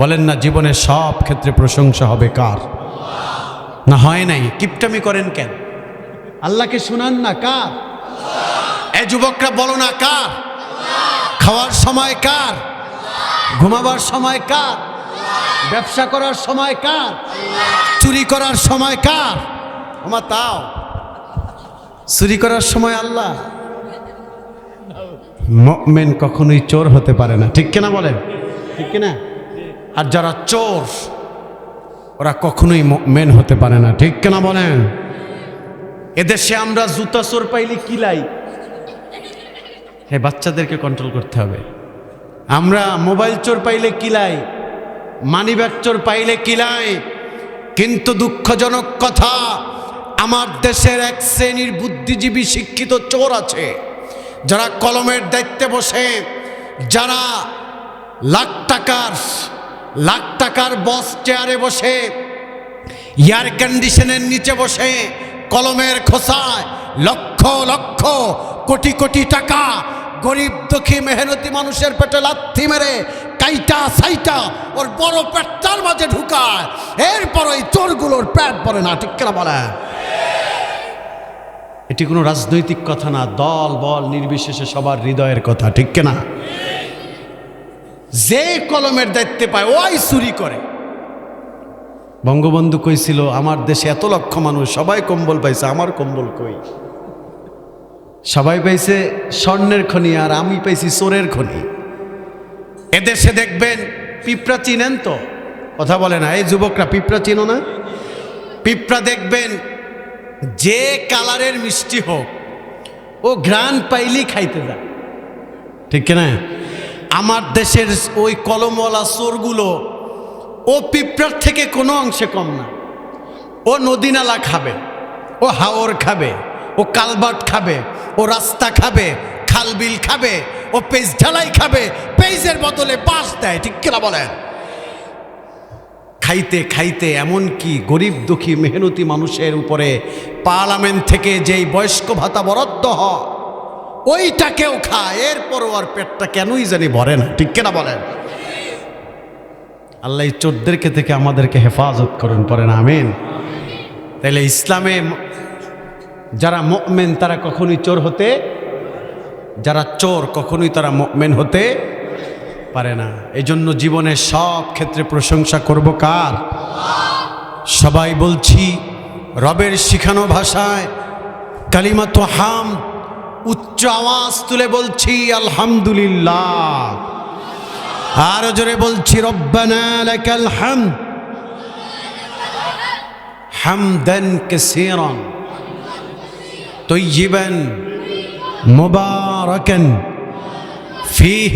বলেন না, জীবনের সব ক্ষেত্রে প্রশংসা হবে কার? না হয় নাই, কিপটামি করেন কেন? আল্লাহকে শুনান না কার? এ যুবকরা বলো না কার? খাওয়ার সময় কার? ঘুমাবার সময় কার? ব্যবসা করার সময় কার? চুরি করার সময় কার? আমার তাও। চুরি করার সময় আল্লাহ। মেন কখনোই চোর হতে পারে না, ঠিক কিনা বলেন? ঠিক কিনা? আর যারা চোর, ওরা কখনোই মেন হতে পারে না। ঠিক কেনা বলেন? এদেশে আমরা জুতা চোর পাইলে কিলাই হ্যাঁ বাচ্চাদেরকে কন্ট্রোল করতে হবে। আমরা মোবাইল চোর পাইলে কিলাই মানি ব্যাগ চোর পাইলে কিলাই কিন্তু দুঃখজনক কথা, আমার দেশের এক শ্রেণির বুদ্ধিজীবী শিক্ষিত চোর আছে, যারা কলমের দায়িত্বে বসে, যারা লাখ টাকার লাখ টাকার বস চেয়ারে বসে, এয়ার কন্ডিশনের নিচে বসে, কলমের খোসায় লক্ষ লক্ষ কোটি কোটি টাকা গরিব দুঃখী মেহনতি মানুষের পেটে লাথি মেরে, কাইটা সাইটা ওর বড় পেটটার মাঝে ঢুকায়। এরপর ওই চোরগুলোর পেট পরে না, ঠিক কেনা বলে এটি কোনো রাজনৈতিক কথা না, দল বল নির্বিশেষে সবার হৃদয়ের কথা, ঠিক কিনা? যে কলমের দায়িত্বে পায় ওই চুরি করে। বঙ্গবন্ধু কইছিল, আমার দেশে এত লক্ষ মানুষ, সবাই কম্বল পাইছে, আমার কম্বল কই? সবাই পাইছে স্বর্ণের খনি আর আমি পাইছি চোরের খনি। এদেশে দেখবেন, পিঁপড়া চিনেন তো? কথা বলে না, এই যুবকরা পিঁপড়া চিনো না? পিঁপড়া দেখবেন, যে কালারের মিষ্টি হোক, ও ঘ্রাণ পাইলেই খাইতে যায়। ঠিক না আমার দেশের ওই কলমওয়ালা চোরগুলো, ও পিঁপড়ার থেকে কোনো অংশে কম না। ও নদী নালা খাবে, ও হাওর খাবে, ও কালবাট খাবে, ও রাস্তা খাবে খালবিল খাবে, ও পেজ ঢালাই খাবে পেজের বদলে বাস দেয়, ঠিক কিনা বলেন? খাইতে খাইতে এমন কি গরিব দুঃখী মেহনতি মানুষের উপরে পার্লামেন্ট থেকে যেই বয়স্ক ভাতা বরাদ্দ হয় ওইটাকেও খায়, এরপরও আর পেটটা কেনই জানি ভরে না, ঠিক কিনা বলেন? আল্লাহ এই চোরদেরকে থেকে আমাদেরকে হেফাজত করুন পরে না আমিন। তাইলে ইসলামে যারা মেন তারা কখনোই চোর হতে, যারা চোর কখনোই তারা মেন হতে পারে না। এই জন্য জীবনের সব ক্ষেত্রে প্রশংসা করব কার? সবাই বলছি, রবের শিখানো ভাষায় কালিমা তো হাম উচ্চ আওয়াজ তুলে বলছি আলহামদুলিল্লাহ আরো জোরে বলছি রব্বানা লাকাল হামদ হামদান কাসীরান طيبا مباركا فيه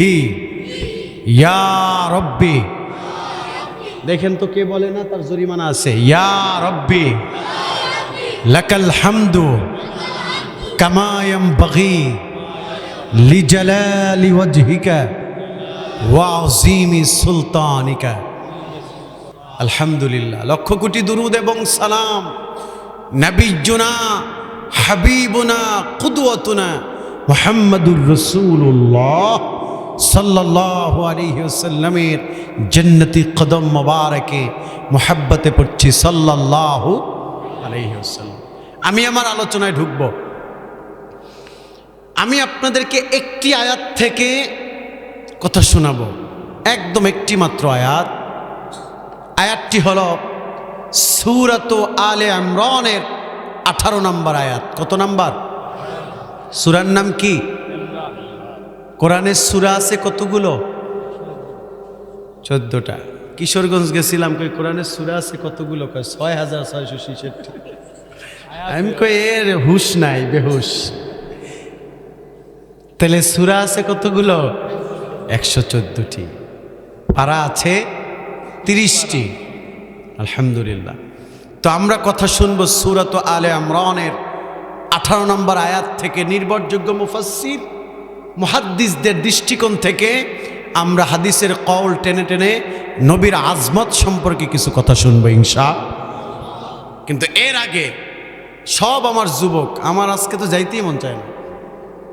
ইয়া রব্বি দেখেন তো কে বলে না তার জরিমানা আছে ইয়া রব্বি লাকাল হামদু কামায়াম বগি লিজালালি ওয়াজহিকা ওয়াজিমি সুলতানিকা। আলহামদুলিল্লাহ। লক্ষ কোটি দুরুদ এবং সালাম নবীজুনা হাবিবুনা, কুদওয়াতুনা মুহাম্মাদুর রাসূলুল্লাহ সাল্লাল্লাহু আলাইহি ওয়াসাল্লামের জান্নতি কদম মোবারকে মোহাব্বতে পড়ছি সাল্লাল্লাহু আলাইহি ওয়াসাল্লাম। আমি আমার আলোচনায় ঢুকব। আমি আপনাদেরকে একটি আয়াত থেকে কথা শোনাবো। একদম একটি মাত্র আয়াত। আয়াতটি হল সুরাত আলে আমরনের আঠারো নম্বর আয়াত। কত নাম্বার? সুরার নাম কি? কোরআনের সুরা আছে কতগুলো? চোদ্দটা। কিশোরগঞ্জ গেছিলাম, কই কোরআনের সুরা আছে কতগুলো? কয় ছয় হাজার ছয়শো ছেষট্টি। আমি কই এর হুশ নাই, বেহুশ। তাহলে সুরা আছে কতগুলো? একশো চোদ্দটি। পারা আছে তিরিশটি। আলহামদুলিল্লাহ। তো আমরা কথা শুনব সুরাত আলে আমরনের আঠারো নম্বর আয়াত থেকে নির্ভরযোগ্য মুফাসির মহাদ্দিসদের দৃষ্টিকোণ থেকে আমরা হাদিসের কল টেনে টেনে নবীর আজমত সম্পর্কে কিছু কথা শুনব ইনশা। কিন্তু এর আগে সব আমার যুবক, আমার আজকে তো যাইতেই মন চায় না।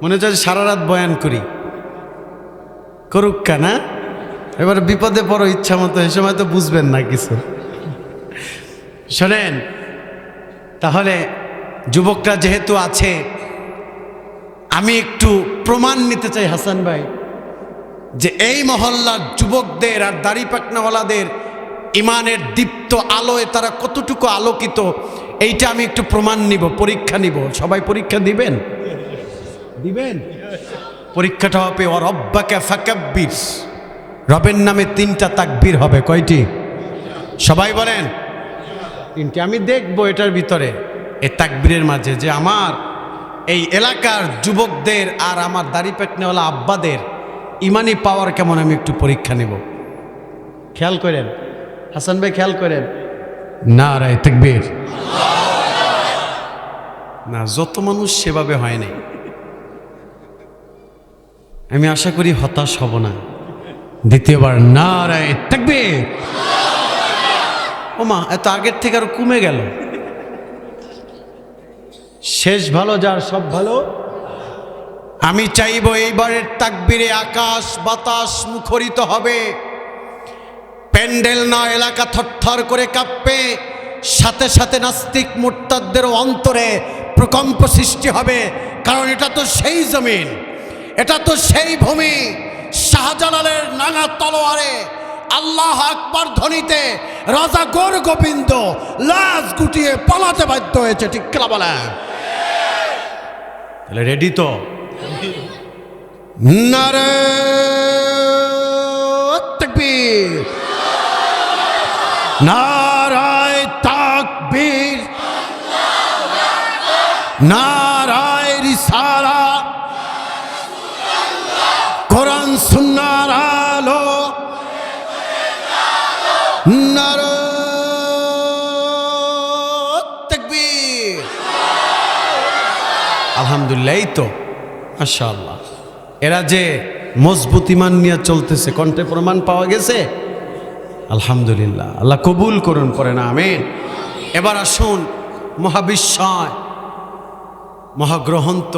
মনে হচ্ছে সারা রাত বয়ান করি। করুক না? এবার বিপদে পড়ো ইচ্ছা মতো, এ সময় তো বুঝবেন না কিছু। শোনেন, তাহলে যুবকরা যেহেতু আছে, আমি একটু প্রমাণ নিতে চাই হাসান ভাই, যে এই মহল্লার যুবকদের আর দাড়ি পাকনাওয়ালাদের ইমানের দীপ্ত আলোয় তারা কতটুকু আলোকিত, এইটা আমি একটু প্রমাণ নিব, পরীক্ষা নিব। সবাই পরীক্ষা দিবেন? দিবেন? পরীক্ষাটা হবে ওর অব্বাকে ফাকাব্বির। রবের নামে তিনটা তাকবির হবে, কয়টি? সবাই বলেন। তিনটি। আমি দেখব এটার ভিতরে এই তাকবীরের মাঝে যে আমার এই এলাকার যুবকদের আর আমার দাড়ি পেটনেওয়ালা আব্বাদের ইমানি পাওয়ার কেমন আমি একটু পরীক্ষা নেব। খেয়াল করেন, হাসান ভাই খেয়াল করেন। না রায় তাকবীর। না, যত মানুষ সেভাবে হয় নাই। আমি আশা করি হতাশ হব না। দ্বিতীয়বার না রায় থাকবে ও মা এত আগের থেকে আরও কমে গেল। শেষ ভালো, যার সব ভালো। আমি চাইব এইবারের তাকবিরে আকাশ বাতাস মুখরিত হবে। প্যান্ডেল না এলাকা থরথর করে কাঁপবে। সাথে সাথে নাস্তিক মোর্তাদেরও অন্তরে প্রকম্প সৃষ্টি হবে। কারণ এটা তো সেই জমিন। এটা তো সেই ভূমি শাহজালালের নাঙা তলোয়ারে আল্লাহ আকবর ধ্বনিতে রাজা গোর গোবিন্দ লাশ গুটিয়ে পালাতে বাধ্য হয়েছে ঠিক বলে? তাহলে রেডি তো? নারে নারায় তাকবীর। নারায় আলহামদুলিল্লাহ, এই তো। মাশাআল্লাহ। এরা যে মজবুত ইমান নিয়ে চলতেছে, কণ্ঠে প্রমাণ পাওয়া গেছে? আলহামদুলিল্লাহ। আল্লাহ কবুল করুন করে না আমেন। এবার আসুন, মহাবিশ্বয় মহাগ্রহন্ত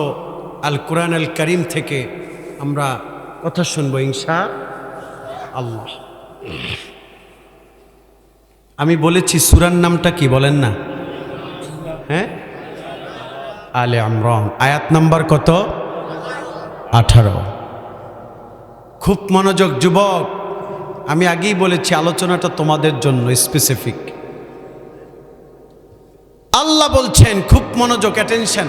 আল কোরআন আল করিম থেকে আমরা কথা শুনব ইনশা আল্লাহ আমি বলেছি, সুরার নামটা কি বলেন না? হ্যাঁ? আলে আমরন। আয়াত নাম্বার কত? আঠারো। খুব মনোযোগ, যুবক। আমি আগেই বলেছি, আলোচনাটা তোমাদের জন্য স্পেসিফিক আল্লাহ বলছেন, খুব মনোযোগ অ্যাটেনশন